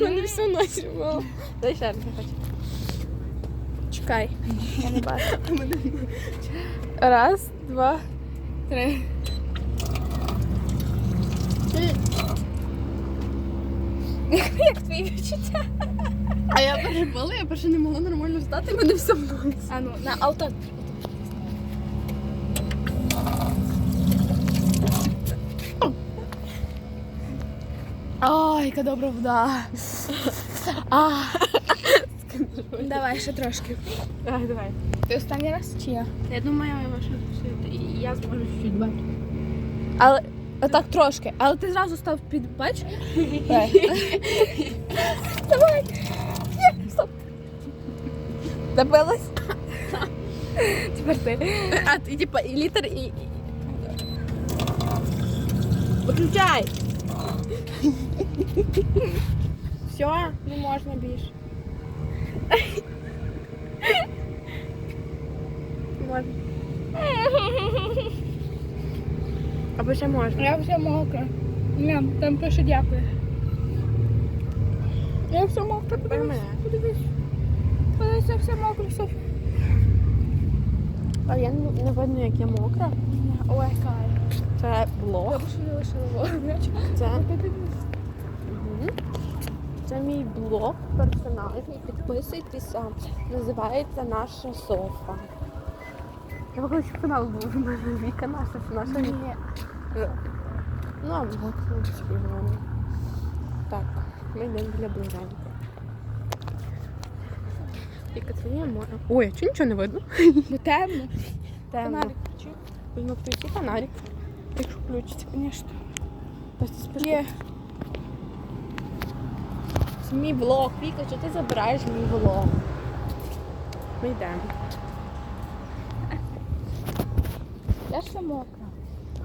Мене все ночі було. Дай ще раз хочу. Чекай. Я не бачу. Раз, два, три. Як твої відчуття? А я переживала, я перше не могла нормально встати, мене все мною. А ну, на авто. Ай, яка добра вода. А, Давай ще трошки. давай, давай. Ти останній раз чи я? Я думаю, і я зможу чуть бачити. Але отак трошки. Але ти зразу став під бач? Давай. Ні, стоп. Добилась? Тепер ти. А ти типа і літер, і- Виключай! Все, не можна більше. Можна. Або ще можна. Я все мокра. Ні, там пише дякую. Я все мокра, подивись. Подивись. Подивись, я все мокра, все. А я не, не видно, як я мокра. Ой, кайф. Це блог. Добре, що не лишила. Це, це мій блог персональний. Підписуйтеся. Називається Наша Софа. Я колись канал був, мене Віка наша, це наша Ні. Ну, а ну. Так, ми йдемо біля ближенька. Віка, це є море. Ой, а чого нічого не видно? Бо темно. Темно. Фонарик включи. Візьму включи фонарик, якщо включиться, звісно. Є. Це мій влог. Віка, що ти забираєш мій влог? Ми йдемо. Я ж все мокра.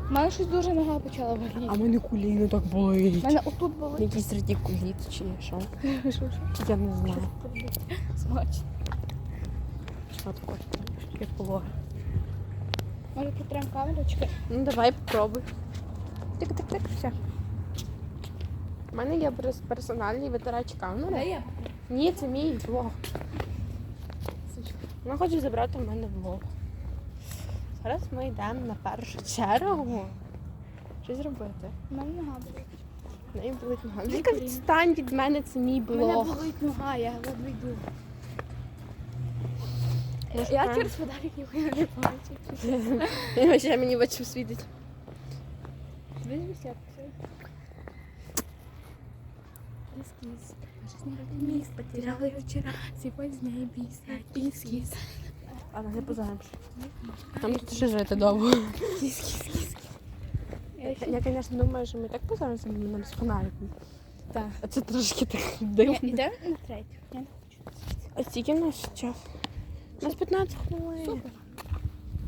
У мене щось дуже нога почала А боліти. мене коліно так У мене отут болить. Якісь радікуліт чи що? Що, що? Я не знаю. Смачно. От також, як пологи. Може потрем камерочки? Ну давай попробуй. Тик-тик-тик, все. У мене є персональний витирач камери. я. Ні, це мій влог. Вона хоче забрати в мене влог. Зараз ми йдемо на першу чергу. Що зробити? У мене нога болить. В неї болить нога. Віка, відстань від мене, це мій У мене блог. болить нога, я ледве йду. Я через фонарик ніхуя не бачу. Він ще мені в очі світить. Дивись, як це. Эскиз. Мисс потеряла ее вчера. Сегодня бис. Эскиз. А не позаємось. Там ще жити довго. Я звісно, думаю, що ми так позаємося нам з фонариком. Так. А це трошки так дивно. Йдемо на третю. Я не хочу. А стільки в нас час? У нас 15 хвилин. Супер.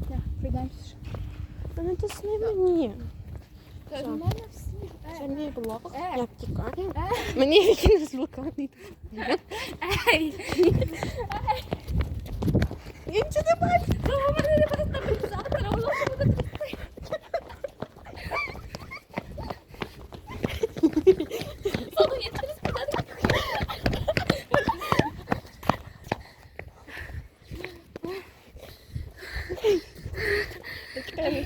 Так, пройдемося ще. Та не тисни мені. В мене всі. Це мій блог. Е. Я втікаю. Мені який не зблокований. Ей! Я нічого не бачу. Того мене не буде Я не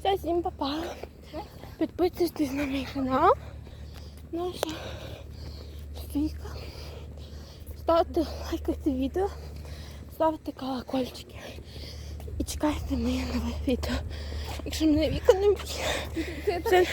Все, всім папа. Підписуйтесь на мій канал. Наша стійка. Ставте лайкайте відео, ставте колокольчики і чекайте моє нове відео. Якщо мене віка не б'є, це